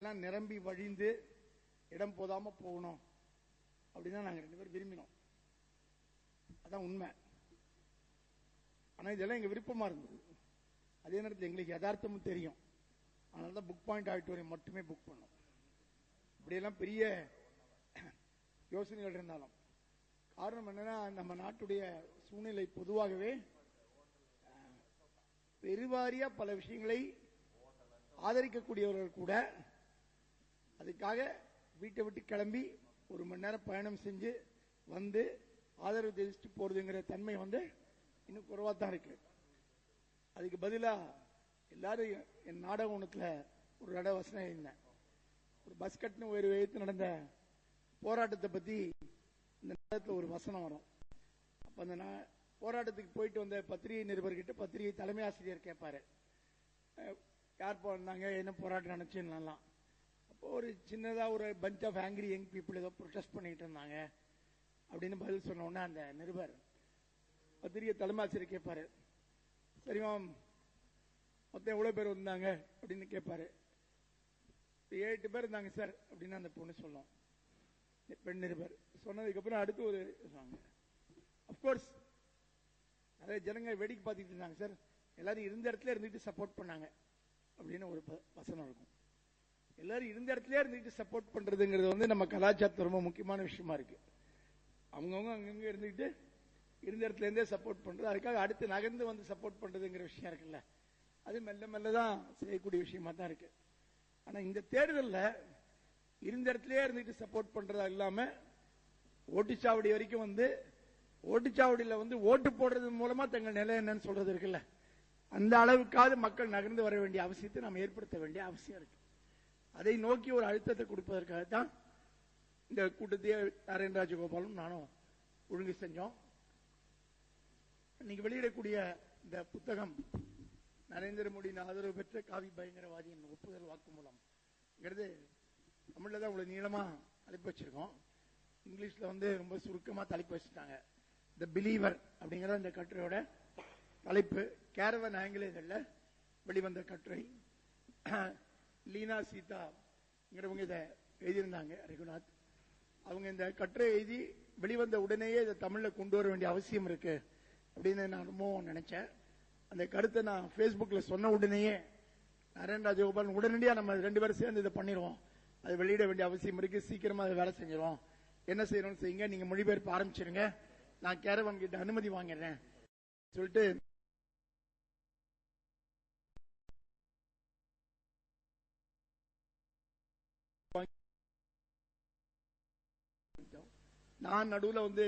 எல்லாம் நிரம்பி வழிந்து இடம் போதாம போகணும். அப்படின்னு நாங்க ரெண்டு பேரும் விரும்பினோம். அதான் உண்மை. ஆனா இதெல்லாம் எங்க விருப்பமா இருந்தது. அதே நேரத்தில் எங்களுக்கு யதார்த்தமும் தெரியும். அதனால தான் புக் பாயிண்ட் ஆடிட்டோரியம் மட்டுமே புக் பண்ணோம். இப்படியெல்லாம் பெரிய யோசனைகள் இருந்தாலும். காரணம் என்னன்னா நம்ம நாட்டுடைய சூழ்நிலை பொதுவாகவே பெருவாரியா பல விஷயங்களை ஆதரிக்கக்கூடியவர்கள் கூட அதுக்காக வீட்டை விட்டு கிளம்பி ஒரு மணி நேரம் பயணம் செஞ்சு வந்து ஆதரவு தெரிவிச்சுட்டு போறதுங்கிற தன்மை வந்து இன்னும் குறைவா தான் இருக்கு. அதுக்கு பதிலா எல்லாரும் என் நாடக ஒண்ணுத்துல ஒரு நட வசனம் எழுதினேன். ஒரு பஸ் கட்டின உயர்வு வைத்து நடந்த போராட்டத்தை பத்தி இந்த நேரத்தில் ஒரு வசனம் வரும். அப்ப அந்த போராட்டத்துக்கு போயிட்டு வந்த பத்திரிகை நிருபர்கிட்ட பத்திரிகை தலைமை ஆசிரியர் கேட்பாரு யார் போனாங்க என்ன போராட்டம் நினைச்சுலாம் ஒரு சின்னதா ஒரு punch of angry young people ஏதோ ப்ரொடெஸ்ட் பண்ணிட்டு இருந்தாங்க. அப்படின்னு பதில் சொன்ன அந்த நிருபர் பத்திரிகை தலைமாசிரியர் கேட்பாரு சரிமா மொத்தம் எவ்வளவு பேர் வந்தாங்க? அப்படின்னு கேட்பாரு. ஏழு பேர் இருந்தாங்க சார் அப்படின்னு அந்த பொண்ணு சொல்லும். பெண் நிருபர் சொன்னதுக்கு அப்புறம் அடுத்து ஒரு சொன்னாங்க. அப்கோர்ஸ் நிறைய ஜனங்க வேடிக்கை பார்த்துட்டு இருந்தாங்க சார். எல்லாரும் இருந்த இடத்துல இருந்துட்டு சப்போர்ட் பண்ணாங்க அப்படின்னு ஒரு ப- வசனம் இருக்கும். எல்லாரும் இருந்த இடத்துல இருந்துட்டு சப்போர்ட் பண்றதுங்கிறது வந்து நம்ம கலாச்சாரத்தை ரொம்ப முக்கியமான விஷயமா இருக்கு. அவங்கவுங்க அங்கங்க இருந்துக்கிட்டு இருந்த இடத்துல இருந்தே சப்போர்ட் பண்றது அதுக்காக அடுத்து நகர்ந்து வந்து சப்போர்ட் பண்றதுங்கிற விஷயம் இருக்குல்ல அது மெல்ல மெல்ல தான் செய்யக்கூடிய விஷயமா தான் இருக்கு. ஆனா இந்த தேர்தலில் இருந்த இடத்துலயே இருந்துட்டு சப்போர்ட் பண்றதா இல்லாம ஓட்டுச்சாவடி வரைக்கும் வந்து ஓட்டுச்சாவடியில வந்து ஓட்டு போடுறது மூலமா தங்கள் நிலை என்னன்னு சொல்றது இருக்குல்ல அந்த அளவுக்காவது மக்கள் நகர்ந்து வர வேண்டிய அவசியத்தை நாம் ஏற்படுத்த வேண்டிய அவசியம் இருக்கு. அதை நோக்கி ஒரு அழுத்தத்தை கொடுப்பதற்காக தான் இந்த கூட்டத்தையே நாராயண ராஜகோபாலும் நானும் ஒழுங்கு செஞ்சோம். இன்னைக்கு வெளியிடக்கூடிய இந்த புத்தகம் நரேந்திர மோடியின் ஆதரவு பெற்ற காவி பயங்கரவாதியின் ஒப்புதல் வாக்குமூலம்ங்கிறது தமிழ்ல தான் இவ்வளவு நீளமா தலைப்பு வச்சிருக்கோம். இங்கிலீஷ்ல வந்து ரொம்ப சுருக்கமா தலைப்பு வச்சுட்டாங்க த பிலீவர் அப்படிங்கிற இந்த கட்டுரையோட தலைப்பு. கேரவன் ஆங்கிலேயர்ல வெளிவந்த கட்டுரை. லீனா சீதாங்கிறவங்க இதை எழுதியிருந்தாங்க ரகுநாத். அவங்க இந்த கட்டுரை எழுதி வெளிவந்த உடனேயே இதை தமிழ்ல கொண்டு வர வேண்டிய அவசியம் இருக்கு அப்படின்னு நான் ரொம்பவும் நினைச்சேன். அந்த கருத்தை நான் Facebookல சொன்ன உடனேயே நரேன் ராஜகோபாலன் உடனடியா நம்ம ரெண்டு பேரும் சேர்ந்து இதை பண்ணிடுவோம் அது வெளியிட வேண்டிய அவசியம் இருக்கு. சீக்கிரமா அதை வேலை செஞ்சிடும் என்ன செய்யணும்னு செய்யுங்க. நீங்க மொழிபெயர்ப்பு ஆரம்பிச்சிருங்க. நான் கேரவன் கிட்ட அனுமதி வாங்கிடுறேன். சொல்லிட்டு நான் நடுவில் வந்து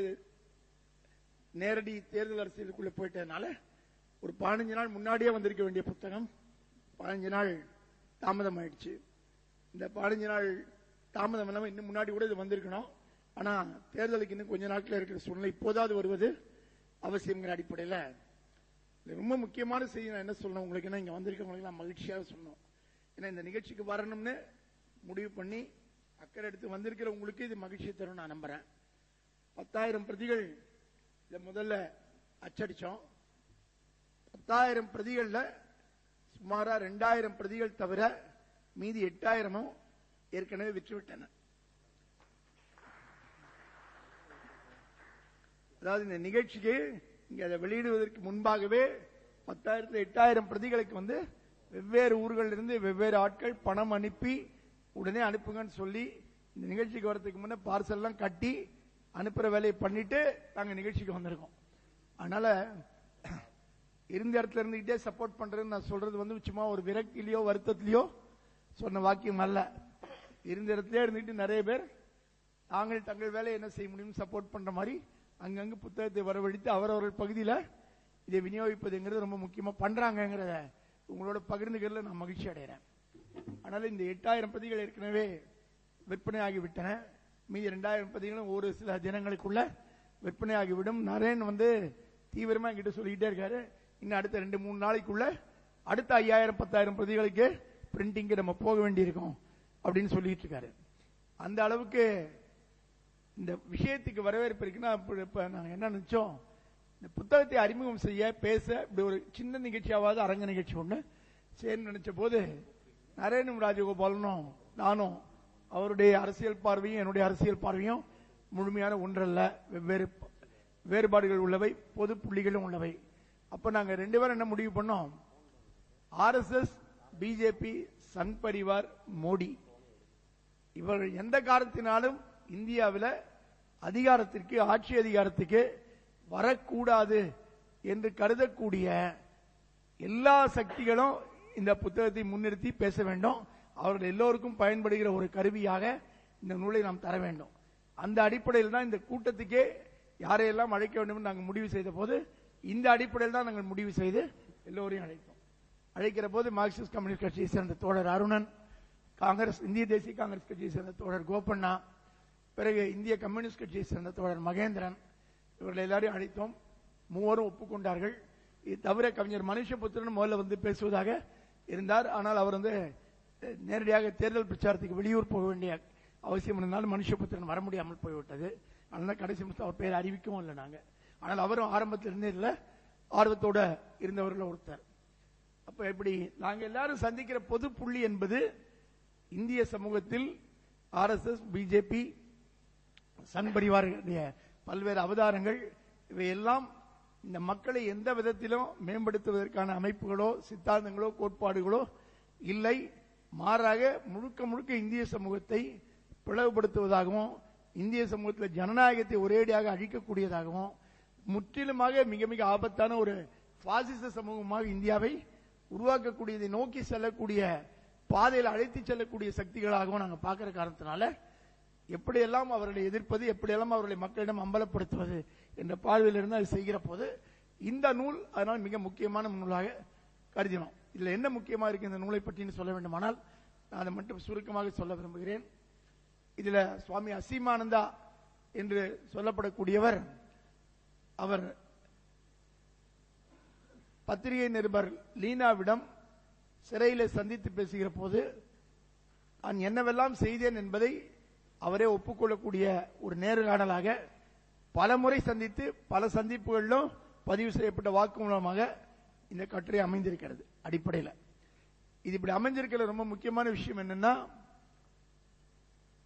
நேரடி தேர்தல் அரசியலுக்குள்ள போயிட்டதுனால ஒரு பதினஞ்சு நாள் முன்னாடியே வந்திருக்க வேண்டிய புத்தகம் பதினஞ்சு நாள் தாமதம் ஆயிடுச்சு இந்த பதினஞ்சு நாள் தாமதம் இல்லாமல் இன்னும் முன்னாடி கூட இது வந்திருக்கணும். ஆனா தேர்தலுக்கு இன்னும் கொஞ்ச நாட்கள் இருக்கிற சூழ்நிலை இப்போதாவது வருவது அவசியங்கிற அடிப்படையில் இது ரொம்ப முக்கியமான செய்தி நான் என்ன சொல்லணும்? உங்களுக்கு இங்க வந்திருக்கவங்களுக்கு நான் மகிழ்ச்சியாக சொல்லணும். ஏன்னா இந்த நிகழ்ச்சிக்கு வரணும்னு முடிவு பண்ணி அக்கறை எடுத்து வந்திருக்கிற உங்களுக்கு இது மகிழ்ச்சியை தரும் நான் நம்புறேன். பத்தாயிரம் பிரதிகள் இத முதல்ல அச்சடிச்சோம். பத்தாயிரம் பிரதிகள்ல சுமாரா ரெண்டாயிரம் பிரதிகள் தவிர மீதி எட்டாயிரமும் ஏற்கனவே விற்றுவிட்டன. அதாவது இந்த நிகழ்ச்சிக்கு இங்க அதை வெளியிடுவதற்கு முன்பாகவே பத்தாயிரத்துல எட்டாயிரம் பிரதிகளுக்கு வந்து வெவ்வேறு ஊர்களில் இருந்து வெவ்வேறு ஆட்கள் பணம் அனுப்பி உடனே அனுப்புங்கன்னு சொல்லி இந்த நிகழ்ச்சிக்கு வரதுக்கு முன்னே பார்சல் எல்லாம் கட்டி அனுப்புற வேலையை பண்ணிட்டு நாங்க நிகழ்ச்சிக்கு வந்திருக்கோம். அதனால இருந்த இடத்துல இருந்துகிட்டே சப்போர்ட் பண்றேன்னு நான் சொல்றது வந்து சும்மா ஒரு விரக்தியிலயோ வருத்தத்திலயோ சொன்ன வாக்கியம் அல்ல. இருந்த இடத்துல இருந்துட்டு நிறைய பேர் தாங்கள் தங்கள் வேலையை என்ன செய்ய முடியும் சப்போர்ட் பண்ற மாதிரி அங்கங்கு புத்தகத்தை வரவழைத்து அவரவர்கள் பகுதியில இதை விநியோகிப்பதுங்கிறது ரொம்ப முக்கியமா பண்றாங்கிறத உங்களோட பகிர்ந்துக்கிறதுல நான் மகிழ்ச்சி அடைகிறேன். ஆனால் இந்த எட்டாயிரம் பிரதிகள் ஏற்கனவே விற்பனை ஆகிவிட்டன. மீதி ரெண்டாயிரம் பதிகளும் ஒரு சில தினங்களுக்குள்ள விற்பனையாகிவிடும். நரேன் வந்து தீவிரமா என்கிட்ட சொல்லிக்கிட்டே இருக்காரு. இன்னும் அடுத்த ரெண்டு மூணு நாளைக்குள்ள அடுத்த ஐயாயிரம் பத்தாயிரம் பிரதிகளுக்கு பிரிண்டிங்கு நம்ம போக வேண்டியிருக்கோம் அப்படின்னு சொல்லிட்டு இருக்காரு. அந்த அளவுக்கு இந்த விஷயத்துக்கு வரவேற்பு இருக்குன்னா இப்ப நாங்க என்ன நினைச்சோம்? இந்த புத்தகத்தை அறிமுகம் செய்ய பேச இப்படி ஒரு சின்ன நிகழ்ச்சியாவது அரங்க நிகழ்ச்சி ஒண்ணு. சேர்ந்து நினைச்ச போது நரேனும் ராஜகோபாலனும் நானும் அவருடைய அரசியல் பார்வையும் என்னுடைய அரசியல் பார்வையும் முழுமையான ஒன்றல்ல. வெவ்வேறு வேறுபாடுகள் உள்ளவை பொது புள்ளிகளும் உள்ளவை. அப்ப நாங்க ரெண்டு பேரும் என்ன முடிவு பண்ணோம்? RSS BJP Sangh Parivar Modi. இவர்கள் எந்த காரணத்தினாலும் இந்தியாவில் அதிகாரத்திற்கு ஆட்சி அதிகாரத்துக்கு வரக்கூடாது என்று கருதக்கூடிய எல்லா சக்திகளும் இந்த புத்தகத்தை முன்னிறுத்தி பேச வேண்டும். அவர்கள் எல்லோருக்கும் பயன்படுகிற ஒரு கருவியாக இந்த நூலை நாம் தர வேண்டும். அந்த அடிப்படையில் தான் இந்த கூட்டத்துக்கே யாரையெல்லாம் அழைக்க வேண்டும் என்று நாங்கள் முடிவு செய்த போது இந்த அடிப்படையில் தான் நாங்கள் முடிவு செய்து எல்லோரையும் அழைத்தோம். அழைக்கிற போது மார்க்சிஸ்ட் கம்யூனிஸ்ட் கட்சியை சேர்ந்த தோழர் அருணன் காங்கிரஸ் இந்திய தேசிய காங்கிரஸ் கட்சியை சேர்ந்த தோழர் கோபண்ணா பிறகு இந்திய கம்யூனிஸ்ட் கட்சியை சேர்ந்த தோழர் மகேந்திரன் இவர்கள் எல்லாரையும் அழைத்தோம். மூவரும் ஒப்புக்கொண்டார்கள். இது தவிர கவிஞர் மனுஷபுத்திரன் முதல்ல வந்து பேசுவதாக இருந்தார். ஆனால் அவர் வந்து நேரடியாக தேர்தல் பிரச்சாரத்துக்கு வெளியூர் போக வேண்டிய அவசியம் இருந்தாலும் மனுஷபுத்திரன் வர முடியாமல் போய்விட்டது. அதனால கடைசி நிமிஷம் அவர் பேர் அறிவிக்கவும் இல்லை நாங்க. ஆனால் அவரும் ஆரம்பத்தில் இருந்தே இல்லை ஆர்வத்தோட இருந்தவர்கள் ஒருத்தர். அப்ப எப்படி? நாங்க எல்லாரும் சந்திக்கிற பொது புள்ளி என்பது இந்திய சமூகத்தில் ஆர்எஸ்எஸ் பிஜேபி சன் பரிவார்களுடைய பல்வேறு அவதாரங்கள் இவையெல்லாம் இந்த மக்களை எந்த விதத்திலும் மேம்படுத்துவதற்கான அமைப்புகளோ சித்தாந்தங்களோ கோட்பாடுகளோ இல்லை. மாறாக முழுக்க முழுக்க இந்திய சமூகத்தை பிளவுபடுத்துவதாகவும் இந்திய சமூகத்தில் ஜனநாயகத்தை ஒரேடியாக அழிக்கக்கூடியதாகவும் முற்றிலுமாக மிக மிக ஆபத்தான ஒரு பாசிச சமூகமாக இந்தியாவை உருவாக்கக்கூடியதை நோக்கி செல்லக்கூடிய பாதையில் அழைத்து செல்லக்கூடிய சக்திகளாகவும் நாங்கள் பார்க்கிற காரணத்தினால எப்படியெல்லாம் அவர்களை எதிர்ப்பது எப்படியெல்லாம் அவர்களை மக்களிடம் அம்பலப்படுத்துவது என்ற பார்வையில் இருந்து அது செய்கிற போது இந்த நூல் அதனால் மிக முக்கியமான நூலாக கருதினோம். இதுல என்ன முக்கியமா இருக்கு இந்த நூலை பற்றின்னு சொல்ல வேண்டுமானால் நான் அதை மட்டும் சுருக்கமாக சொல்ல விரும்புகிறேன். இதுல சுவாமி அசீமானந்தா என்று சொல்லப்படக்கூடியவர் அவர் பத்திரிகை நிருபர் லீனாவிடம் சிறையில சந்தித்து பேசுகிற போது நான் என்னவெல்லாம் செய்தேன் என்பதை அவரே ஒப்புக்கொள்ளக்கூடிய ஒரு நேர்காணலாக பல முறை சந்தித்து பல சந்திப்புகளிலும் பதிவு செய்யப்பட்ட வாக்குமூலமாக இந்த கட்டுரை அமைந்திருக்கிறது அடிப்படையில். இது இப்படி அமைஞ்சிருக்கிற ரொம்ப முக்கியமான விஷயம் என்னன்னா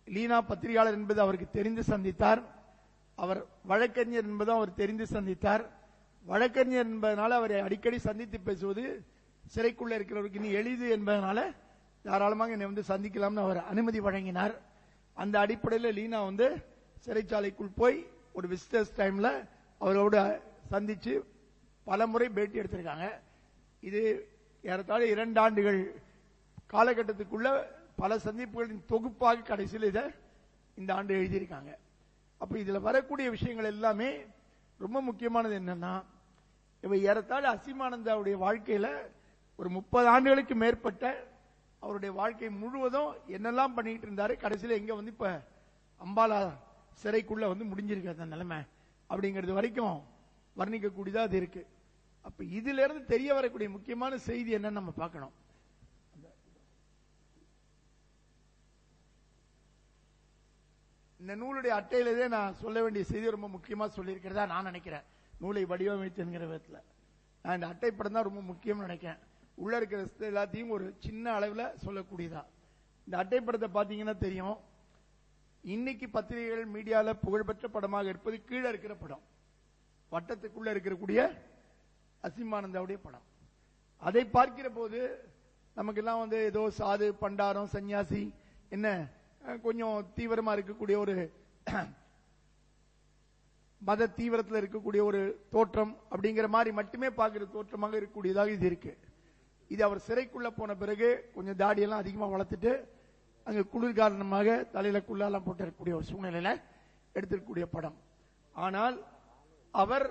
லீனா பத்திரிகையாளர் என்பது அவருக்கு தெரிந்து சந்தித்தார். அவர் வழக்கறிஞர் என்பதும் அவர் தெரிந்து சந்தித்தார். வழக்கறிஞர் என்பதனால அவரை அடிக்கடி சந்தித்து பேசுவது சிறைக்குள்ள இருக்கிறவருக்கு இனி எளிது என்பதனால தாராளமாக என்னை வந்து சந்திக்கலாம்னு அவர் அனுமதி வழங்கினார். அந்த அடிப்படையில் லீனா வந்து சிறைச்சாலைக்குள் போய் ஒரு விசிட்டர்ஸ் டைம்ல அவரோட சந்திச்சு பல முறை பேட்டி எடுத்திருக்காங்க. இது ஏறத்தாழ இரண்டு ஆண்டுகள் காலகட்டத்துக்குள்ள பல சந்திப்புகளின் தொகுப்பாக கடைசியில் இதை இந்த ஆண்டு எழுதியிருக்காங்க. அப்ப இதுல வரக்கூடிய விஷயங்கள் எல்லாமே ரொம்ப முக்கியமானது என்னன்னா இவ ஏறத்தாழ அசிமானந்தாவுடைய வாழ்க்கையில ஒரு முப்பது ஆண்டுகளுக்கு மேற்பட்ட அவருடைய வாழ்க்கை முழுவதும் என்னெல்லாம் பண்ணிட்டு இருந்தாரு கடைசியில் எங்க வந்து இப்ப அம்பாலா சிறைக்குள்ள வந்து முடிஞ்சிருக்கு அந்த நிலைமை. அப்படிங்கிறது வரைக்கும் வர்ணிக்கக்கூடியதா அது இருக்கு. அப்ப இதுல இருந்து தெரிய வரக்கூடிய முக்கியமான செய்தி என்னன்னு நம்ம பார்க்கணும். இந்த நூலுடைய அட்டையிலே நான் சொல்ல வேண்டிய செய்தி ரொம்ப முக்கியமா சொல்லியிருக்கிறதா நான் நினைக்கிறேன். நூலை வடிவமைத்துங்கிற விதத்தில். விதத்துல நான் இந்த அட்டை படம் தான் ரொம்ப முக்கியம்னு நினைக்கிறேன். உள்ள இருக்கிற எல்லாத்தையும் ஒரு சின்ன அளவில் சொல்லக்கூடியதா. இந்த அட்டை படத்தை பார்த்தீங்கன்னா தெரியும். இன்னைக்கு பத்திரிகைகள் மீடியாவில் புகழ்பெற்ற படமாக இருப்பது கீழே இருக்கிற படம். வட்டத்துக்குள்ள இருக்கக்கூடிய அசிமானந்தாவுடைய படம். அதை பார்க்கிற போது நமக்கு எல்லாம் வந்து ஏதோ சாது பண்டாரம் சன்னியாசி என்ன கொஞ்சம் தீவிரமா இருக்கக்கூடிய ஒரு மத தீவிரத்தில் இருக்கக்கூடிய ஒரு தோற்றம் அப்படிங்கிற மாதிரி மட்டுமே பார்க்கிற தோற்றமாக இருக்கக்கூடியதாக இது இருக்கு. இது அவர் சிறைக்குள்ள போன பிறகு கொஞ்சம் தாடியெல்லாம் அதிகமா வளர்த்துட்டு அங்க குளிர் காரணமாக தலையில குள்ளாலாம் போட்டு இருக்கக்கூடிய ஒரு சூழ்நிலையில எடுத்திருக்கக்கூடிய படம். ஆனால் அவர்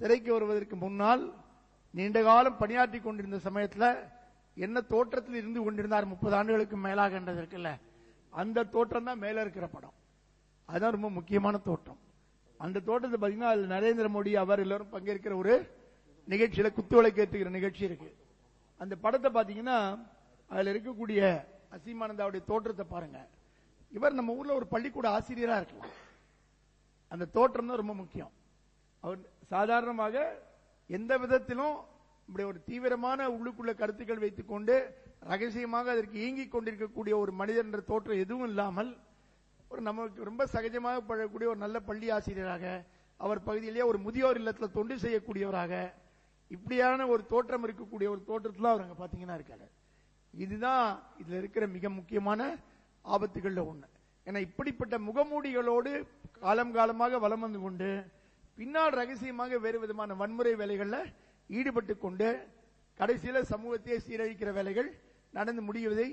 சிறைக்கு வருவதற்கு முன்னால் நீண்ட காலம் பணியாற்றி கொண்டிருந்த சமயத்தில் என்ன தோற்றத்தில் இருந்து கொண்டிருந்தார் முப்பது ஆண்டுகளுக்கு மேலாக என்றது இருக்குல்ல அந்த தோற்றம் தான் மேல இருக்கிற படம். அதுதான் ரொம்ப முக்கியமான தோற்றம். அந்த தோட்டத்தை பாத்தீங்கன்னா அதுல நரேந்திர மோடி அவர் எல்லாரும் பங்கேற்கிற ஒரு நிகழ்ச்சியில குத்துவிளக்கு ஏற்றுகிற நிகழ்ச்சி இருக்கு. அந்த படத்தை பாத்தீங்கன்னா அதுல இருக்கக்கூடிய அசீமானந்தாவுடைய தோற்றத்தை பாருங்க. இவர் நம்ம ஊர்ல ஒரு பள்ளிக்கூட ஆசிரியரா இருக்கலாம். அந்த தோற்றம் தான் ரொம்ப முக்கியம். அவர் சாதாரணமாக எந்த விதத்திலும் இப்படி ஒரு தீவிரமான உள்ளுக்குள்ள கருத்துக்கள் வைத்துக்கொண்டு ரகசியமாக அதற்கு இயங்கிக் கொண்டிருக்கக்கூடிய ஒரு மனிதன் என்ற தோற்றம் எதுவும் இல்லாமல் ஒரு நமக்கு ரொம்ப சகஜமாக பழகக்கூடிய ஒரு நல்ல பள்ளி ஆசிரியராக அவர் பகுதியிலேயே ஒரு முதியோர் இல்லத்தில் தொண்டு செய்யக்கூடியவராக இப்படியான ஒரு தோற்றம் இருக்கக்கூடிய ஒரு தோற்றத்தில் அவர் அங்க பாத்தீங்கன்னா இருக்காரு. இதுதான் இதுல இருக்கிற மிக முக்கியமான ஆபத்துகள்ல ஒண்ணு. ஏன்னா இப்படிப்பட்ட முகமூடிகளோடு காலம் காலமாக வலம் வந்து கொண்டு பின்னால் ரகசியமாக வேறு விதமான வன்முறை வேலைகள்ல ஈடுபட்டு கொண்டு கடைசியில சமூகத்தையே சீரழிக்கிற வேலைகள் நடந்து முடிவதை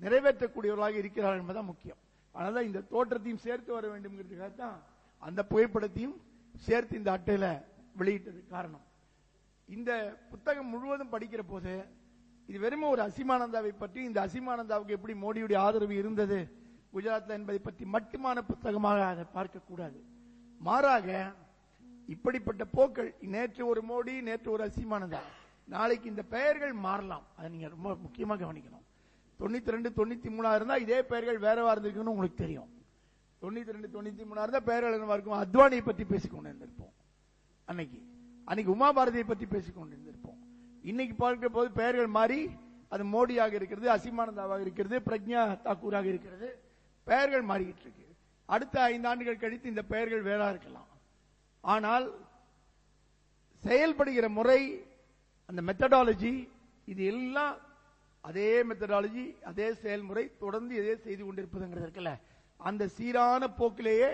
நிறைவேற்றக்கூடியவர்களாக இருக்கிறார்கள் என்பதுதான் முக்கியம். அதனால இந்த தோற்றத்தையும் சேர்த்து வர வேண்டும்ங்கிறதுக்காக தான் அந்த புகைப்படத்தையும் சேர்த்து இந்த அட்டையில வெளியிட்டது காரணம். இந்த புத்தகம் முழுவதும் படிக்கிற போது இது வெறும் ஒரு அசிமானந்தாவை பற்றி இந்த அசிமானந்தாவுக்கு எப்படி மோடியுடைய ஆதரவு இருந்தது குஜராத்ல என்பதை பற்றி மட்டுமான புத்தகமாக அதை பார்க்கக்கூடாது. மாறாக இப்படிப்பட்ட போக்கள் நேற்று ஒரு மோடி நேற்று ஒரு அசிமானதா. நாளைக்கு இந்த பெயர்கள் மாறலாம். அதை நீங்க ரொம்ப முக்கியமா கவனிக்கணும். தொண்ணூத்தி ரெண்டு தொண்ணூத்தி மூணா இருந்தா இதே பெயர்கள் வேறவா இருந்திருக்குன்னு உங்களுக்கு தெரியும். தொண்ணூத்தி ரெண்டு தொண்ணூத்தி மூணா இருந்தா பெயர்கள் என்னவா இருக்கும். அத்வானியை பத்தி பேசிக்கொண்டு இருந்திருப்போம். அன்னைக்கு. அன்னைக்கு உமா பாரதியை பத்தி பேசிக்கொண்டு இருந்திருப்போம். இன்னைக்கு பார்க்கிற போது பெயர்கள் மாறி அது மோடியாக இருக்கிறது அசிமானந்தாவாக இருக்கிறது பிரக்ஞா தாக்கூராக இருக்கிறது. பெயர்கள் மாறிக்கிட்டு இருக்கு. அடுத்த ஐந்து ஆண்டுகள் கழித்து இந்த பெயர்கள் வேறா இருக்கலாம். ஆனால் செயல்படுகிற முறை அந்த மெத்தடாலஜி இது எல்லாம் அதே மெத்தடாலஜி அதே செயல்முறை தொடர்ந்து இதே செய்து கொண்டிருப்பதுங்கிறது இருக்குல்ல. அந்த சீரான போக்கிலேயே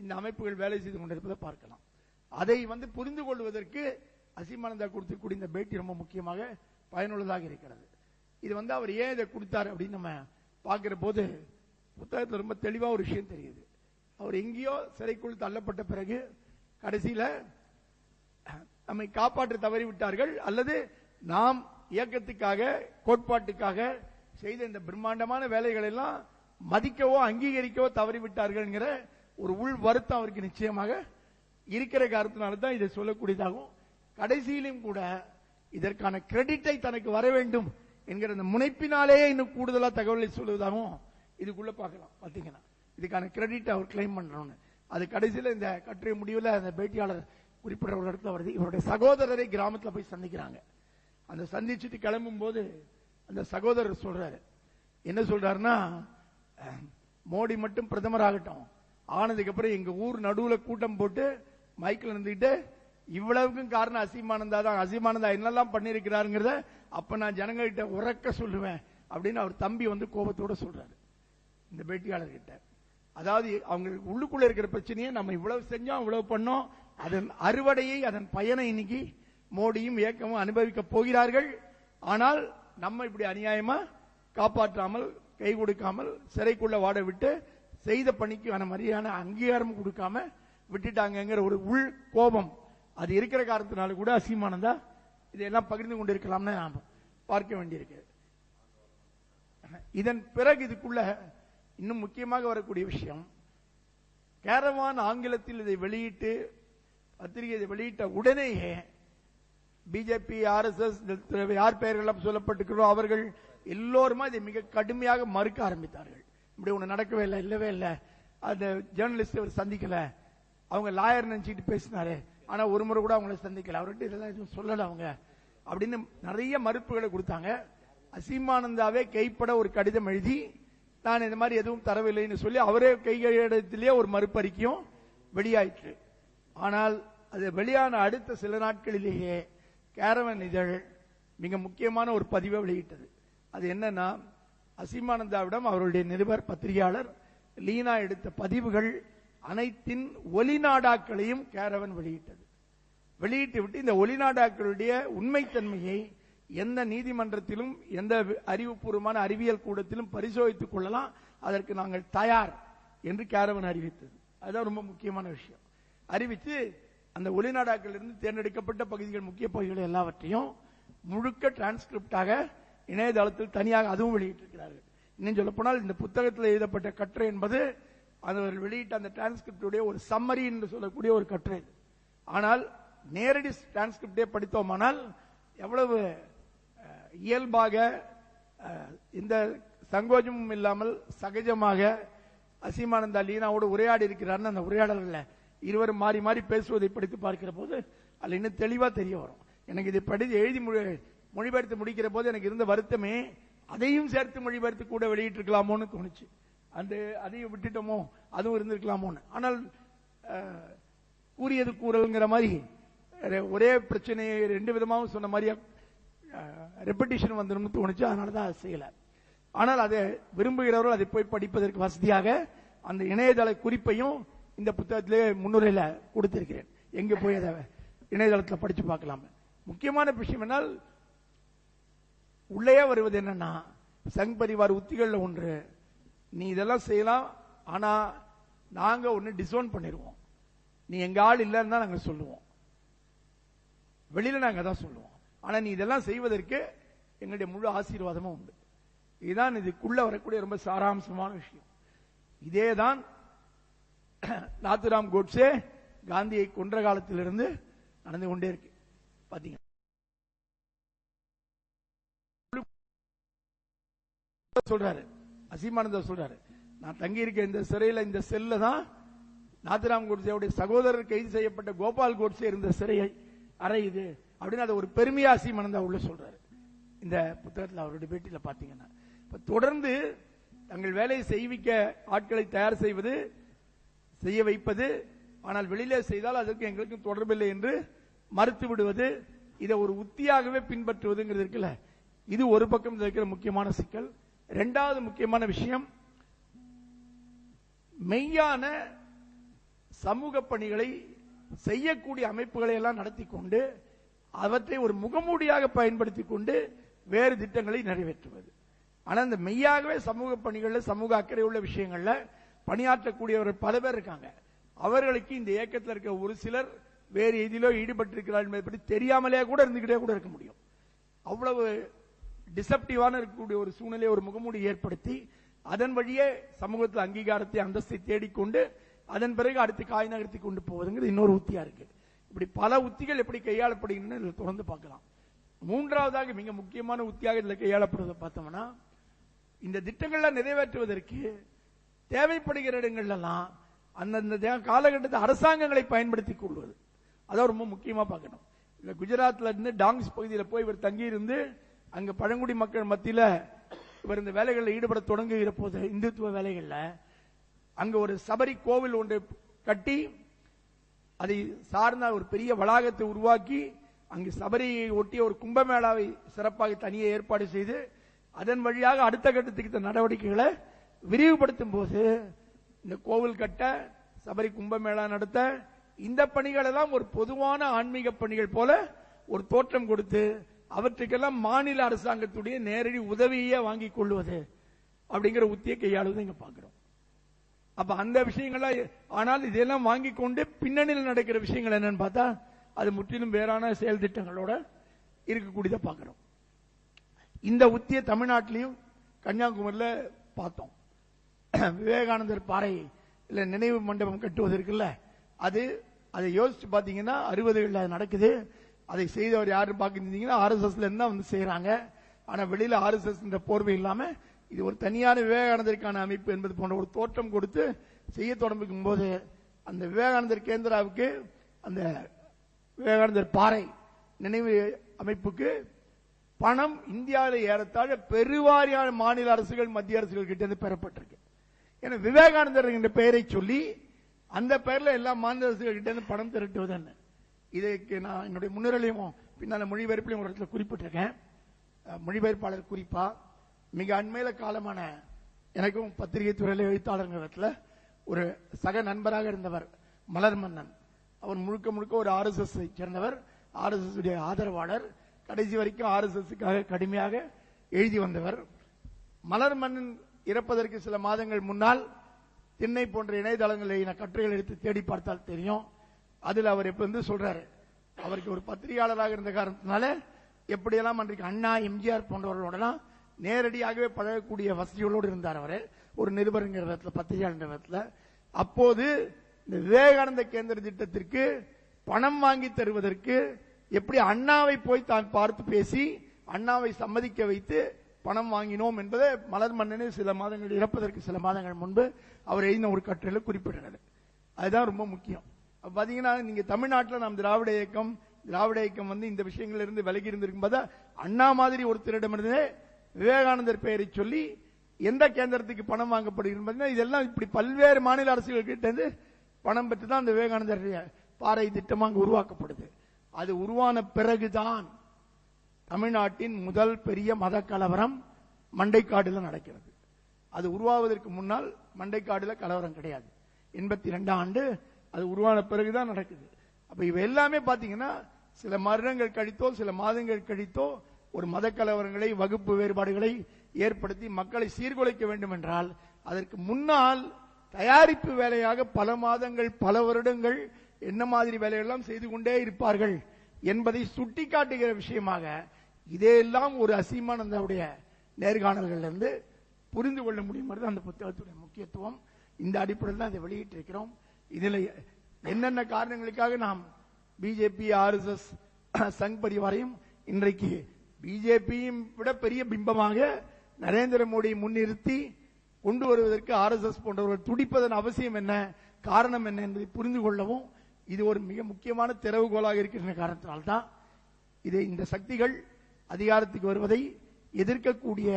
இந்த அமைப்புகள் வேலை செய்து கொண்டிருப்பதை பார்க்கலாம். அதை வந்து புரிந்து கொள்வதற்கு அசிமானந்தா கொடுத்துக்கூடிய இந்த பேட்டி ரொம்ப முக்கியமாக பயனுள்ளதாக இருக்கிறது. இது வந்து அவர் ஏன் இதை கொடுத்தார் அப்படின்னு நம்ம பார்க்கிற போது புத்தகத்தில் ரொம்ப தெளிவா ஒரு விஷயம் தெரியுது. அவர் எங்கேயோ சிறைக்குள் தள்ளப்பட்ட பிறகு கடைசியில நம்மை காப்பாற்ற தவறி விட்டார்கள் அல்லது நாம் இயக்கத்துக்காக கோட்பாட்டுக்காக செய்த இந்த பிரம்மாண்டமான வேலைகள் எல்லாம் மதிக்கவோ அங்கீகரிக்கவோ தவறிவிட்டார்கள்ங்கிற ஒரு உள் வருத்தம் அவருக்கு நிச்சயமாக இருக்கிற காரணத்தினால தான் இதை சொல்லக்கூடியதாகும். கடைசியிலும் கூட இதற்கான கிரெடிட்டை தனக்கு வர வேண்டும் என்கிற அந்த முனைப்பினாலேயே இன்னும் கூடுதலா தகவலை சொல்வதாகவும் இதுக்குள்ள பார்க்கலாம் பாத்தீங்கன்னா இதுக்கான கிரெடிட் அவர் கிளைம் பண்றோம்னு. அது கடைசியில் இந்த கட்டுரை முடிவில் அந்த பேட்டியாளர் குறிப்பிட்ட ஒரு இடத்துல வருது. இவருடைய சகோதரரை கிராமத்தில் போய் சந்திக்கிறாங்க. அந்த சந்திச்சுட்டு கிளம்பும் போது அந்த சகோதரர் சொல்றாரு. என்ன சொல்றாருன்னா மோடி மட்டும் பிரதமர் ஆகட்டும். ஆனதுக்கு அப்புறம் எங்க ஊர் நடுவுல கூட்டம் போட்டு மைக்கில் இருந்துகிட்டு இவ்வளவுக்கும் காரணம் அசீமானந்தா தான். அசீமானந்தா என்னெல்லாம் பண்ணிருக்கிறாருங்கிறத அப்ப நான் ஜனங்கள்கிட்ட உறக்க சொல்லுவேன் அப்படின்னு அவர் தம்பி வந்து கோபத்தோட சொல்றாரு. இந்த பேட்டியாளர்கிட்ட அதாவது அவங்க உள்ளுக்குள்ள இருக்கிற பிரச்சனையை நம்ம இவ்வளவு செஞ்சோம் இவ்வளவு பண்ணோம் அதன் அறுவடையை அதன் பயனை இன்னைக்கு மோடியும் இயக்கமும் அனுபவிக்க போகிறார்கள். ஆனால் நம்ம இப்படி அநியாயமா காப்பாற்றாமல் கை கொடுக்காமல் சிறைக்குள்ள வாட விட்டு செய்த பணிக்கான மரியாதை அங்கீகாரம் கொடுக்காம விட்டுட்டாங்கங்கிற ஒரு உள் கோபம். அது இருக்கிற காரணத்தினால கூட அசீமானந்தா இதையெல்லாம் பகிர்ந்து கொண்டிருக்கலாம்னு நாம் பார்க்க வேண்டியிருக்கு இதன் பிறகு இதுக்குள்ள இன்னும் முக்கியமாக வரக்கூடிய விஷயம் கேரவான் ஆங்கிலத்தில் இதை வெளியிட்டு பத்திரிகை இதை வெளியிட்ட உடனேயே பிஜேபி ஆர்எஸ்எஸ் யார் பெயர்கள் சொல்லப்பட்டிருக்கிறோம் அவர்கள் எல்லோருமே இதை மிக கடுமையாக மறுக்க ஆரம்பித்தார்கள். இப்படி ஒண்ணு நடக்கவே இல்லை இல்லவே இல்லை. அந்த ஜேர்னலிஸ்ட் அவர் சந்திக்கல. அவங்க லாயர் நினைச்சிட்டு பேசினாரு. ஆனா ஒரு முறை கூட அவங்கள சந்திக்கல. அவர்கிட்ட இதெல்லாம் எதுவும் சொல்லல அவங்க. அப்படின்னு நிறைய மறுப்புகளை கொடுத்தாங்க. அசீமானந்தாவே கைப்பட ஒரு கடிதம் எழுதி நான் இந்த மாதிரி எதுவும் தரவில்லைன்னு சொல்லி அவரே கைகளிடத்திலேயே ஒரு மறுப்பறிக்கையும் வெளியாயிற்று. ஆனால் அது வெளியான அடுத்த சில நாட்களிலேயே கேரவன் இதழ் மிக முக்கியமான ஒரு பதிவை வெளியிட்டது. அது என்னன்னா அசீமானந்தாவிடம் அவருடைய நிருபர் பத்திரிகையாளர் லீனா எடுத்த பதிவுகள் அனைத்தின் ஒலிநாடாக்களையும் கேரவன் வெளியிட்டது. வெளியிட்டு விட்டு இந்த ஒலிநாடாக்களுடைய உண்மைத்தன்மையை எந்த நீதிமன்றத்திலும் எந்த அறிவுபூர்வமான அறிவியல் கூடத்திலும் பரிசோதித்துக் கொள்ளலாம். அதற்கு நாங்கள் தயார் என்று கேரவன் அறிவித்தது. அதுதான் ரொம்ப முக்கியமான விஷயம். அறிவித்து அந்த ஒளிநாடாக்கள் இருந்து தேர்ந்தெடுக்கப்பட்ட பகுதிகள் முக்கிய பகுதிகள் எல்லாவற்றையும் முழுக்க டிரான்ஸ்கிரிப்டாக இணையதளத்தில் தனியாக அதுவும் வெளியிட்டிருக்கிறார்கள். இன்னும் சொல்ல போனால் இந்த புத்தகத்தில் எழுதப்பட்ட கட்டுரை என்பது அவர் வெளியிட்ட அந்த டிரான்ஸ்கிரிப்டுடைய ஒரு சம்மரி என்று சொல்லக்கூடிய ஒரு கட்டுரை ஆனால் நேரடி டிரான்ஸ்கிரிப்டே படித்தோமானால் எவ்வளவு இயல்பாக இந்த சங்கோஜமும் இல்லாமல் சகஜமாக அசீமானந்தா லீனாவோடு உரையாடி இருக்கிறார்னு அந்த உரையாடல்கள் இருவரும் மாறி மாறி பேசுவதை படித்து பார்க்கிற போது அதில் இன்னும் தெளிவா தெரிய வரும். எனக்கு இதை படித்து எழுதி மொழிபெயர்த்து முடிக்கிற போது எனக்கு இருந்த வருத்தமே அதையும் சேர்த்து மொழிபெயர்த்து கூட வெளியிட்டிருக்கலாமோன்னு தோணுச்சு. அந்த அதையும் விட்டுட்டோமோ அதுவும் இருந்திருக்கலாமோன்னு. ஆனால் கூறியது கூறல்ங்கிற மாதிரி ஒரே பிரச்சனையை ரெண்டு விதமாகவும் சொன்ன மாதிரியா ரெப்படிஷன் வந்துடும் தோணுச்சு. அதனால தான் செய்யல. ஆனால் அதை விரும்புகிறவர்கள் அதை போய் படிப்பதற்கு வசதியாக அந்த இணையதள குறிப்பையும் இந்த புத்தகத்திலே முன்னுரையில கொடுத்திருக்கிறேன். எங்க போய் அதை இணையதளத்தில் படிச்சு பார்க்கலாம். முக்கியமான விஷயம் என்னால் உள்ளே வருவது என்னன்னா சங் பரிவார் உத்திகள்ல ஒன்று. நீ இதெல்லாம் செய்யலாம் ஆனா நாங்க ஒன்னு டிசோன் பண்ணிடுவோம் நீ எங்க ஆள் இல்லைன்னு தான் நாங்க சொல்லுவோம். வெளியில நாங்க தான் சொல்லுவோம். ஆனா நீ இதெல்லாம் செய்வதற்கு எங்களுடைய முழு ஆசீர்வாதமும் உண்டு. இதுதான் இதுக்குள்ள வரக்கூடிய ரொம்ப சாராம்சமான விஷயம். இதேதான் நாத்துராம் கோட்ஸே காந்தியை கொன்ற காலத்திலிருந்து நடந்து கொண்டே இருக்கு. பாத்தீங்க சொல்றாரு. அசீமானந்தா சொல்றாரு. நான் தங்கி இருக்க இந்த சிறையில இந்த செல்ல தான் நாத்துராம் கோட்சேவுடைய சகோதரர் கைது செய்யப்பட்ட கோபால் கோட்ஸே இருந்த சிறையை அறை இது. அப்படின்னு அதை ஒரு பெருமையா அசீமானந்தா உள்ள சொல்றாரு. இந்த புத்தகத்தில் அவருடைய பேட்டியில் பார்த்தீங்கன்னா இப்ப தொடர்ந்து தங்கள் வேலையை செய்விக்க ஆட்களை தயார் செய்வது செய்ய வைப்பது ஆனால் வெளியில செய்தால் அதற்கு எங்களுக்கு தொடர்பில்லை என்று மறுத்து விடுவது இதை ஒரு உத்தியாகவே பின்பற்றுவதுங்கிறது இருக்குல்ல. இது ஒரு பக்கம் இருக்கிற முக்கியமான சிக்கல். இரண்டாவது முக்கியமான விஷயம் மெய்யான சமூக பணிகளை செய்யக்கூடிய அமைப்புகளை எல்லாம் நடத்தி கொண்டு அவற்றை ஒரு முகமூடியாக பயன்படுத்தி கொண்டு வேறு திட்டங்களை நிறைவேற்றுவது. ஆனால் இந்த மெய்யாகவே சமூக பணிகளில் சமூக அக்கறை உள்ள விஷயங்கள்ல பணியாற்றக்கூடியவர்கள் பல பேர் இருக்காங்க. அவர்களுக்கு இந்த இயக்கத்தில் இருக்க ஒரு சிலர் வேறு எதிலோ ஈடுபட்டிருக்கிறார் என்பதை பற்றி தெரியாமலே கூட இருந்துகிட்டே கூட இருக்க முடியும். அவ்வளவு டிசப்டிவான இருக்கக்கூடிய ஒரு சூழ்நிலையை ஒரு முகமூடி ஏற்படுத்தி அதன் வழியே சமூகத்தில் அங்கீகாரத்தை அந்தஸ்தை தேடிக்கொண்டு அதன் பிறகு அடுத்து காய் நகர்த்தி கொண்டு போவதுங்கிறது இன்னொரு உத்தியா இருக்கு. இப்படி பல உத்திகள் எப்படி கையாளப்படுகின்றன தொடர்ந்து பார்க்கலாம். மூன்றாவதாக மிக முக்கியமான உத்தியாக இதில் கையாளப்படுவதை பார்த்தோம்னா இந்த திட்டங்கள்லாம் நிறைவேற்றுவதற்கு தேவைப்படுகிற இடங்கள்லாம் அந்தந்த காலகட்டத்தை காலகட்டத்தில் அரசாங்கங்களை பயன்படுத்திக் கொள்வது. அதான் ரொம்ப முக்கியமா பார்க்கணும். இல்லை குஜராத்ல இருந்து டாங்ஸ் பகுதியில் போய் இவர் தங்கியிருந்து அங்க பழங்குடி மக்கள் மத்தியில் இவர் இந்த வேலைகளில் ஈடுபட தொடங்குகிற போது இந்துத்துவ வேலைகளில் அங்க ஒரு சபரி கோவில் ஒன்று கட்டி அதை சார்ந்த ஒரு பெரிய வளாகத்தை உருவாக்கி அங்கு சபரியை ஒட்டிய ஒரு கும்பமேளாவை சிறப்பாக தனியே ஏற்பாடு செய்து அதன் வழியாக அடுத்த கட்டத்துக்கு நடவடிக்கைகளை விரிவுபடுத்தும் போது இந்த கோவில் கட்ட சபரி கும்பமேளா நடத்த இந்த பணிகள் எல்லாம் ஒரு பொதுவான ஆன்மீக பணிகள் போல ஒரு தோற்றம் கொடுத்து அவற்றுக்கெல்லாம் மாநில அரசாங்கத்துடைய நேரடி உதவியே வாங்கிக் கொள்வது அப்படிங்கிற உத்தியை கையாளுவதை இங்க பார்க்கிறோம். அப்ப அந்த விஷயங்கள ஆனால் இதெல்லாம் வாங்கி கொண்டு பின்னணியில் நடக்கிற விஷயங்கள் என்னன்னு பார்த்தா அது முற்றிலும் வேறான செயல் திட்டங்களோட இருக்கக்கூடியதை பார்க்கிறோம். இந்த உத்தியை தமிழ்நாட்டிலையும் கன்னியாகுமரியில பார்த்தோம். விவேகானந்தர் பாறை இல்ல நினைவு மண்டபம் கட்டுவது இருக்குல்ல அது அதை யோசிச்சு பாத்தீங்கன்னா அறுபதுகளில் அது நடக்குது. அதை செய்தவர் யாருன்னு பாக்கிருந்தீங்கன்னா ஆர்எஸ்எஸ்ல இருந்து தான் வந்து செய்யறாங்க ஆனா வெளியில ஆர்எஸ்எஸ் என்ற போர்வை இல்லாம இது ஒரு தனியான விவேகானந்தருக்கான அமைப்பு என்பது போன்ற ஒரு தோற்றம் கொடுத்து செய்ய தொடங்கும் போது அந்த விவேகானந்தர் கேந்திராவுக்கு அந்த விவேகானந்தர் பாறை நினைவு அமைப்புக்கு பணம் இந்தியாவில் ஏறத்தாழ பெருவாரியான மாநில அரசுகள் மத்திய அரசுகள் கிட்ட இருந்து பெறப்பட்டிருக்கு. ஏன்னா விவேகானந்தர் என்ற பெயரை சொல்லி அந்த பெயர்ல எல்லா மாநில அரசுகள் கிட்ட இருந்து பணம் திரட்டுவது என்ன? இதுக்கு நான் என்னுடைய முன்னுரையிலையும் பின்னால மொழிபெயர்ப்பிலையும் ஒரு இடத்துல குறிப்பிட்டிருக்கேன். மொழிபெயர்ப்பாளர் குறிப்பா மிக அண்மையில காலமான எனக்கும் பத்திரிகை துறையில எழுத்தாளர்களிடத்துல ஒரு சக நண்பராக இருந்தவர் மலர் மன்னன். அவர் முழுக்க முழுக்க ஒரு ஆர்எஸ்எஸ் சேர்ந்தவர். ஆர்எஸ்எஸ் உடைய ஆதரவாளர். கடைசி வரைக்கும் ஆர்எஸ்எஸ்க்காக கடுமையாக எழுதி வந்தவர். மலர் மன்னன் இறப்பதற்கு சில மாதங்கள் முன்னால் திண்ணை போன்ற இணையதளங்களை கட்டுரைகள் எடுத்து தேடி பார்த்தால் தெரியும். அதில் அவர் இப்ப வந்து சொல்றாரு அவருக்கு ஒரு பத்திரிகையாளராக இருந்த காரணத்தினால எப்படியெல்லாம் அன்றைக்கு அண்ணா எம்ஜிஆர் போன்றவர்களோடலாம் நேரடியாகவே பழகக்கூடிய வசதிகளோடு இருந்தார் அவர். ஒரு நிருபருங்கிற விதத்துல பத்திரிகையாளர் விதத்துல. அப்போது இந்த விவேகானந்த கேந்திர திட்டத்திற்கு பணம் வாங்கி தருவதற்கு எப்படி அண்ணாவை போய் தான் பார்த்து பேசி அண்ணாவை சம்மதிக்க வைத்து பணம் வாங்கினோம் என்பதை மலர் மன்னனே சில மாதங்கள் இறப்பதற்கு சில மாதங்கள் முன்பு அவர் எழுதின ஒரு கட்டுரையில் குறிப்பிடுறாரு அதுதான் ரொம்ப முக்கியம். பாத்தீங்கன்னா நீங்க தமிழ்நாட்டில் நாம் திராவிட இயக்கம் திராவிட இயக்கம் வந்து இந்த விஷயங்கள்ல இருந்து விலகி இருந்திருக்கும் போது அண்ணா மாதிரி ஒருத்தரிடமிருந்தே விவேகானந்தர் பெயரை சொல்லி எந்த கேந்திரத்துக்கு பணம் வாங்கப்படுகிறது பார்த்தீங்கன்னா இதெல்லாம் இப்படி பல்வேறு மாநில அரசுகள் கிட்ட இருந்து பணம் பெற்று தான் அந்த விவேகானந்தர் பாறை திட்டம் அங்கு உருவாக்கப்படுது. அது உருவான பிறகுதான் தமிழ்நாட்டின் முதல் பெரிய மத கலவரம் மண்டைக்காடுல நடக்கிறது. அது உருவாவதற்கு முன்னால் மண்டைக்காடுல கலவரம் கிடையாது. எண்பத்தி ரெண்டாம் ஆண்டு அது உருவான பிறகுதான் நடக்குது. அப்ப இவை எல்லாமே பாத்தீங்கன்னா சில மரணங்கள் கழித்தோ சில மாதங்கள் கழித்தோ ஒரு மத கலவரங்களை வகுப்பு வேறுபாடுகளை ஏற்படுத்தி மக்களை சீர்குலைக்க வேண்டும் என்றால் அதற்கு முன்னால் தயாரிப்பு வேலையாக பல மாதங்கள் பல வருடங்கள் என்ன மாதிரி வேலையெல்லாம் செய்து கொண்டே இருப்பார்கள் என்பதை சுட்டிக்காட்டுகிற விஷயமாக இதையெல்லாம் ஒரு அசீமானந்தாவுடைய நேர்காணல்கள் இருந்து புரிந்து கொள்ள முடியும் அந்த புத்தகத்துடைய முக்கியத்துவம். இந்த அடிப்படையில் தான் இதை வெளியிட்டிருக்கிறோம். இதில் என்னென்ன காரணங்களுக்காக நாம் பிஜேபி ஆர்எஸ்எஸ் சங் பரிவாரையும் இன்றைக்கு பிஜேபியும் விட பெரிய பிம்பமாக நரேந்திர மோடியை முன்னிறுத்தி கொண்டு வருவதற்கு ஆர்எஸ்எஸ் போன்றவர்கள் துடிப்பதன் அவசியம் என்ன காரணம் என்ன என்பதை புரிந்து கொள்ளவும் இது ஒரு மிக முக்கியமான திறவுகோலாக இருக்கின்ற காரணத்தினால்தான் இது இந்த சக்திகள் அதிகாரத்துக்கு வருவதை எதிர்க்கக்கூடிய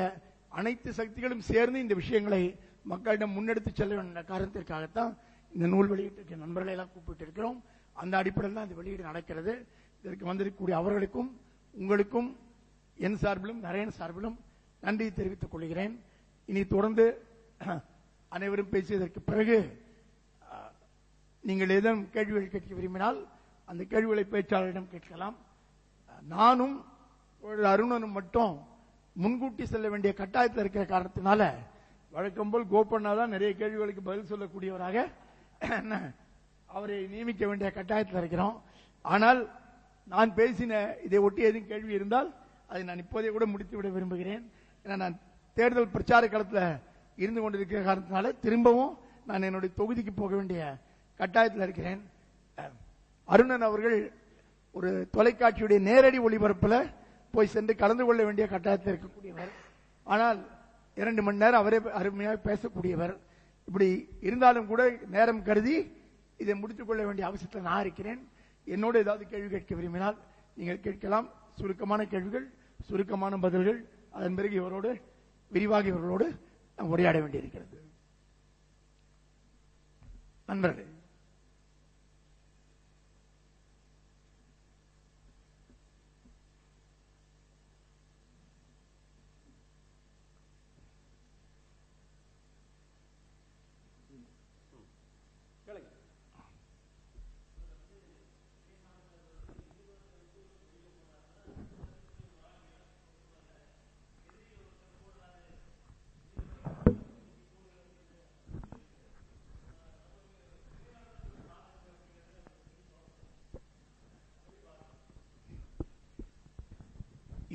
அனைத்து சக்திகளும் சேர்ந்து இந்த விஷயங்களை மக்களிடம் முன்னெடுத்து செல்ல வேண்டிய காரணத்திற்காகத்தான் இந்த நூல் வெளியிட்டிருக்க நண்பர்களை எல்லாம் கூப்பிட்டு இருக்கிறோம் அந்த அடிப்படையில் தான் இந்த வெளியீடு நடக்கிறது. இதற்கு வந்திருக்கக்கூடிய அவர்களுக்கும் உங்களுக்கும் என் சார்பிலும் நரேன் சார்பிலும் நன்றி தெரிவித்துக் கொள்கிறேன். இனி தொடர்ந்து அனைவரும் பேசியதற்கு பிறகு நீங்கள் ஏதேனும் கேள்விகள் கேட்க விரும்பினால் அந்த கேள்விகளை பேச்சாளரிடம் கேட்கலாம். நானும் அருணனும் மட்டும் முன்கூட்டி செல்ல வேண்டிய கட்டாயத்தில் இருக்கிற காரணத்தினால வழக்கம் போல் கோபண்ணா தான் நிறைய கேள்விகளுக்கு பதில் சொல்லக்கூடியவராக என்ன, அவரை நியமிக்க வேண்டிய கட்டாயத்தில் இருக்கிறோம். ஆனால் நான் பேசின இதை ஒட்டி எதுவும் கேள்வி இருந்தால் அதை நான் இப்போதே கூட முடித்துவிட விரும்புகிறேன். ஏன்னா நான் தேர்தல் பிரச்சார காலத்தில் இருந்து கொண்டிருக்கிற காரணத்தினால திரும்பவும் நான் என்னுடைய தொகுதிக்கு போக வேண்டிய கட்டாயத்தில் இருக்கிறேன். அருணன் அவர்கள் ஒரு தொலைக்காட்சியுடைய நேரடி ஒளிபரப்பில் போய் சென்று கலந்து கொள்ள வேண்டிய கட்டாயத்தில் இருக்கக்கூடியவர். ஆனால் இரண்டு மணி நேரம் அவரே அருமையாக பேசக்கூடியவர். இப்படி இருந்தாலும் கூட நேரம் கருதி இதை முடித்துக் கொள்ள வேண்டிய அவசியத்தில் நான் இருக்கிறேன். என்னோடு ஏதாவது கேள்வி கேட்க விரும்பினால் நீங்கள் கேட்கலாம். சுருக்கமான கேள்விகள் சுருக்கமான பதில்கள் அதன் பிறகு இவரோடு விரிவாக இவர்களோடு நாம் உரையாட வேண்டியிருக்கிறது. நண்பர்களே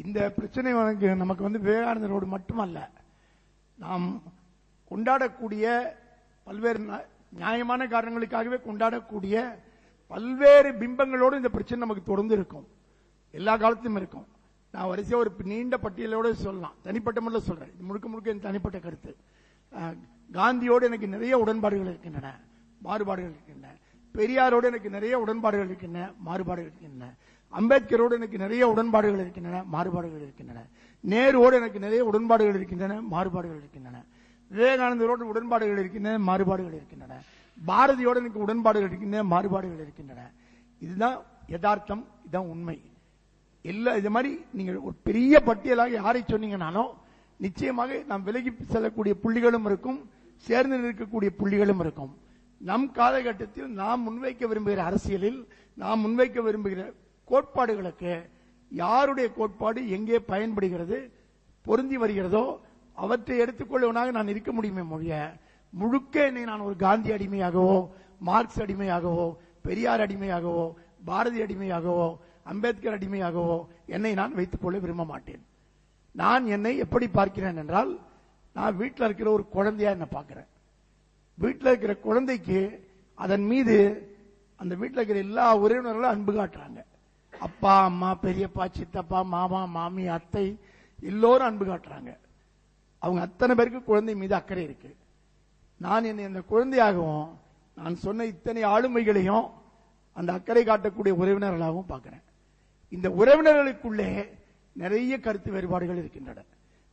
இந்த பிரச்சனை வந்து நமக்கு வந்து விவேகானந்தரோடு மட்டுமல்ல நாம் கொண்டாடக்கூடிய பல்வேறு நியாயமான காரணங்களுக்காகவே கொண்டாடக்கூடிய பல்வேறு பிம்பங்களோடு இந்த பிரச்சனை நமக்கு தொடர்ந்து இருக்கும். எல்லா காலத்திலும் இருக்கும். நான் வரிசையாக ஒரு நீண்ட பட்டியலோட சொல்லலாம். தனிப்பட்ட முறையில் சொல்றேன். இது முழுக்க முழுக்க என் தனிப்பட்ட கருத்து. காந்தியோடு எனக்கு நிறைய உடன்பாடுகள் இருக்கின்றன மாறுபாடுகள் இருக்கின்றன. பெரியாரோடு எனக்கு நிறைய உடன்பாடுகள் இருக்கின்றன மாறுபாடுகள் இருக்கின்றன. அம்பேத்கரோடு எனக்கு நிறைய உடன்பாடுகள் இருக்கின்றன மாறுபாடுகள் இருக்கின்றன. நேருவோடு எனக்கு நிறைய உடன்பாடுகள் இருக்கின்றன மாறுபாடுகள் இருக்கின்றன. விவேகானந்தரோடு உடன்பாடுகள் இருக்கின்றன மாறுபாடுகள் இருக்கின்றன. பாரதியோடு எனக்கு உடன்பாடுகள் இருக்கின்றன மாறுபாடுகள் இருக்கின்றன. இதுதான் யதார்த்தம் இதுதான் உண்மை. எல்லா இது மாதிரி நீங்கள் ஒரு பெரிய பட்டியலாக யாரை சொன்னீங்கனாலும் நிச்சயமாக நாம் விலகி செல்லக்கூடிய புள்ளிகளும் இருக்கும் சேர்ந்து நிற்கக்கூடிய புள்ளிகளும் இருக்கும். நம் காலகட்டத்தில் நாம் முன்வைக்க விரும்புகிற அரசியலில் நாம் முன்வைக்க விரும்புகிற கோட்பாடுகளுக்கு யாருடைய கோட்பாடு எங்கே பயன்படுகிறது பொருந்தி வருகிறதோ அவற்றை எடுத்துக்கொள்வனாக நான் இருக்க முடியுமே மொழிய முழுக்க என்னை நான் ஒரு காந்தி அடிமையாகவோ மார்க்ஸ் அடிமையாகவோ பெரியார் அடிமையாகவோ பாரதி அடிமையாகவோ அம்பேத்கர் அடிமையாகவோ என்னை நான் வைத்துக் கொள்ள விரும்ப மாட்டேன். நான் என்னை எப்படி பார்க்கிறேன் என்றால் நான் வீட்டில் இருக்கிற ஒரு குழந்தையா என்ன பார்க்கிறேன். வீட்டில் இருக்கிற குழந்தைக்கு அதன் மீது அந்த வீட்டில் இருக்கிற எல்லா உறவினர்களும் அன்பு காட்டுறாங்க. அப்பா அம்மா பெரியப்பா சித்தப்பா மாமா மாமி அத்தை எல்லோரும் அன்பு காட்டுறாங்க. அவங்க அத்தனை பேருக்கு குழந்தை மீது அக்கறை இருக்கு. நான் என்னை அந்த குழந்தையாகவும் நான் சொன்ன இத்தனை ஆளுமைகளையும் அந்த அக்கறை காட்டக்கூடிய உறவினர்களாகவும் பார்க்கிறேன். இந்த உறவினர்களுக்குள்ளே நிறைய கருத்து வேறுபாடுகள் இருக்கின்றன.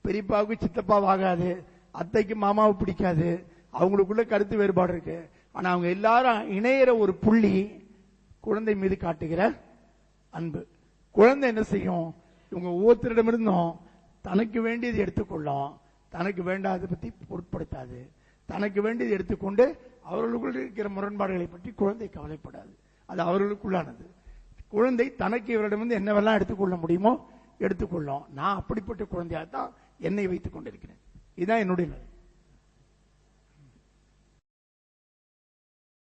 பெரியப்பாவுக்கு சித்தப்பாவாகாது அத்தைக்கு மாமாவை பிடிக்காது அவங்களுக்குள்ள கருத்து வேறுபாடு இருக்கு. ஆனா அவங்க எல்லாரும் இணையிற ஒரு புள்ளி குழந்தை மீது காட்டுகிற அன்பு. குழந்தை என்ன செய்யும்? இவங்க ஒவ்வொருத்தரிடமிருந்தும் தனக்கு வேண்டியது எடுத்துக்கொள்ளும். தனக்கு வேண்டாத பத்தி பொருட்படுத்தாது. தனக்கு வேண்டியது எடுத்துக்கொண்டு அவர்களுக்குள் இருக்கிற முரண்பாடுகளை பற்றி குழந்தை கவலைப்படாது. அது அவர்களுக்குள்ளானது. குழந்தை தனக்கு இவரிடமிருந்து என்னவெல்லாம் எடுத்துக்கொள்ள முடியுமோ எடுத்துக்கொள்ளும். நான் அப்படிப்பட்ட குழந்தையாக தான் என்னை வைத்துக் கொண்டிருக்கிறேன். இதுதான் என்னுடைய